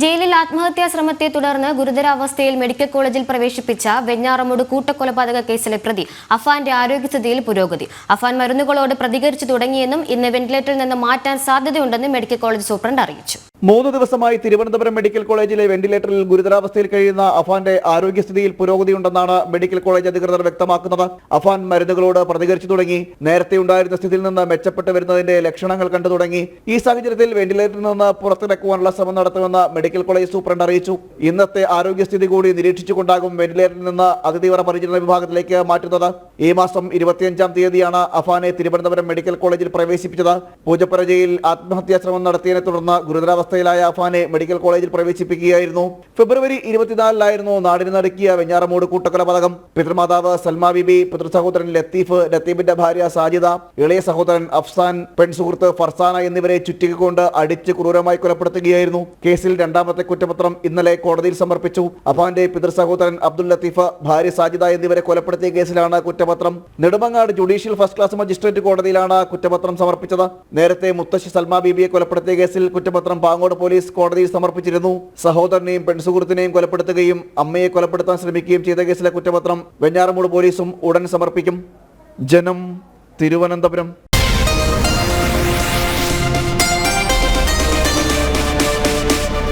ജയിലിൽ ആത്മഹത്യാ ശ്രമത്തെ തുടർന്ന് ഗുരുതരാവസ്ഥയിൽ മെഡിക്കൽ കോളേജിൽ പ്രവേശിപ്പിച്ച വെഞ്ഞാറമൂട് കൂട്ടക്കൊലപാതക കേസിലെ പ്രതി അഫാന്റെ ആരോഗ്യസ്ഥിതിയിൽ പുരോഗതി. അഫാൻ മരുന്നുകളോട് പ്രതികരിച്ചു തുടങ്ങിയെന്നും ഇന്ന് വെന്റിലേറ്ററിൽ നിന്ന് മാറ്റാൻ സാധ്യതയുണ്ടെന്നും മെഡിക്കൽ കോളേജ് സൂപ്രണ്ട് അറിയിച്ചു. മൂന്ന് ദിവസമായി തിരുവനന്തപുരം മെഡിക്കൽ കോളേജിലെ വെന്റിലേറ്ററിൽ ഗുരുതരാവസ്ഥയിൽ കഴിയുന്ന അഫാന്റെ ആരോഗ്യസ്ഥിതിയിൽ പുരോഗതിയുണ്ടെന്നാണ് മെഡിക്കൽ കോളേജ് അധികൃതർ വ്യക്തമാക്കുന്നത്. അഫാൻ മരുന്നുകളോട് പ്രതികരിച്ചു തുടങ്ങി. നേരത്തെ ഉണ്ടായിരുന്ന സ്ഥിതിയിൽ നിന്ന് മെച്ചപ്പെട്ട് വരുന്നതിന്റെ ലക്ഷണങ്ങൾ കണ്ടു തുടങ്ങി. ഈ സാഹചര്യത്തിൽ വെന്റിലേറ്ററിൽ നിന്ന് പുറത്തിറക്കുവാനുള്ള ശ്രമം നടത്തുമെന്ന് മെഡിക്കൽ കോളേജ് സൂപ്രണ്ട് അറിയിച്ചു. ഇന്നത്തെ ആരോഗ്യസ്ഥിതി കൂടി നിരീക്ഷിച്ചുകൊണ്ടാകും വെന്റിലേറ്ററിൽ നിന്ന് അതിതീവ്ര പരിചരണ വിഭാഗത്തിലേക്ക് മാറ്റുന്നത്. ഈ മാസം ഇരുപത്തിയഞ്ചാം തീയതിയാണ് അഫാനെ തിരുവനന്തപുരം മെഡിക്കൽ കോളേജിൽ പ്രവേശിപ്പിച്ചത്. പൂജപ്പുര ജയിൽ ആത്മഹത്യാ ശ്രമം നടത്തിയതിനെ തുടർന്ന് ഗുരുതരാവസ്ഥയിലായ അഫാനെ മെഡിക്കൽ കോളേജിൽ പ്രവേശിപ്പിക്കുകയായിരുന്നു. ഫെബ്രുവരി ഇരുപത്തിനാലിലായിരുന്നു നാടിന് നടുക്കിയ വെഞ്ഞാറമൂട് കൂട്ടക്കൊലപാതകം പിതൃമാതാവ് സൽമാ ബിബി പിതൃസഹോദരൻ ലത്തീഫ് ലത്തീഫിന്റെ ഭാര്യ സാജിദ ഇളയ സഹോദരൻ അഫ്സാൻ പെൺസുഹൃത്ത് ഫർസാന എന്നിവരെ ചുറ്റിക്കൊണ്ട് അടിച്ച് ക്രൂരമായി കൊലപ്പെടുത്തുകയായിരുന്നു. കേസിൽ രണ്ടാമത്തെ കുറ്റപത്രം ഇന്നലെ കോടതിയിൽ സമർപ്പിച്ചു. അഫാന്റെ പിതൃസഹോദരൻ അബ്ദുൽ ലത്തീഫ് ഭാര്യ സാജിദ എന്നിവരെ കൊലപ്പെടുത്തിയ കേസിലാണ് കുറ്റപത്രം. Nedumangad judicial first class magistrate കോടതിയിലാണ് കുറ്റപത്രം സമർപ്പിച്ചത്. നേരത്തെ മുത്തശ്ശി സൽമാ ബീബിയെ കൊലപ്പെടുത്തിയ കേസിൽ കുറ്റപത്രം പാങ്ങോട് പോലീസ് കോടതിയിൽ സമർപ്പിച്ചിരുന്നു. സഹോദരനെയും പെൺസുഹൃത്തിനെയും കൊലപ്പെടുത്തുകയും അമ്മയെ കൊലപ്പെടുത്താൻ ശ്രമിക്കുകയും ചെയ്ത കേസിലെ കുറ്റപത്രം വെഞ്ഞാറമൂട് പോലീസും ഉടൻ സമർപ്പിക്കും. ജനം തിരുവനന്തപുരം.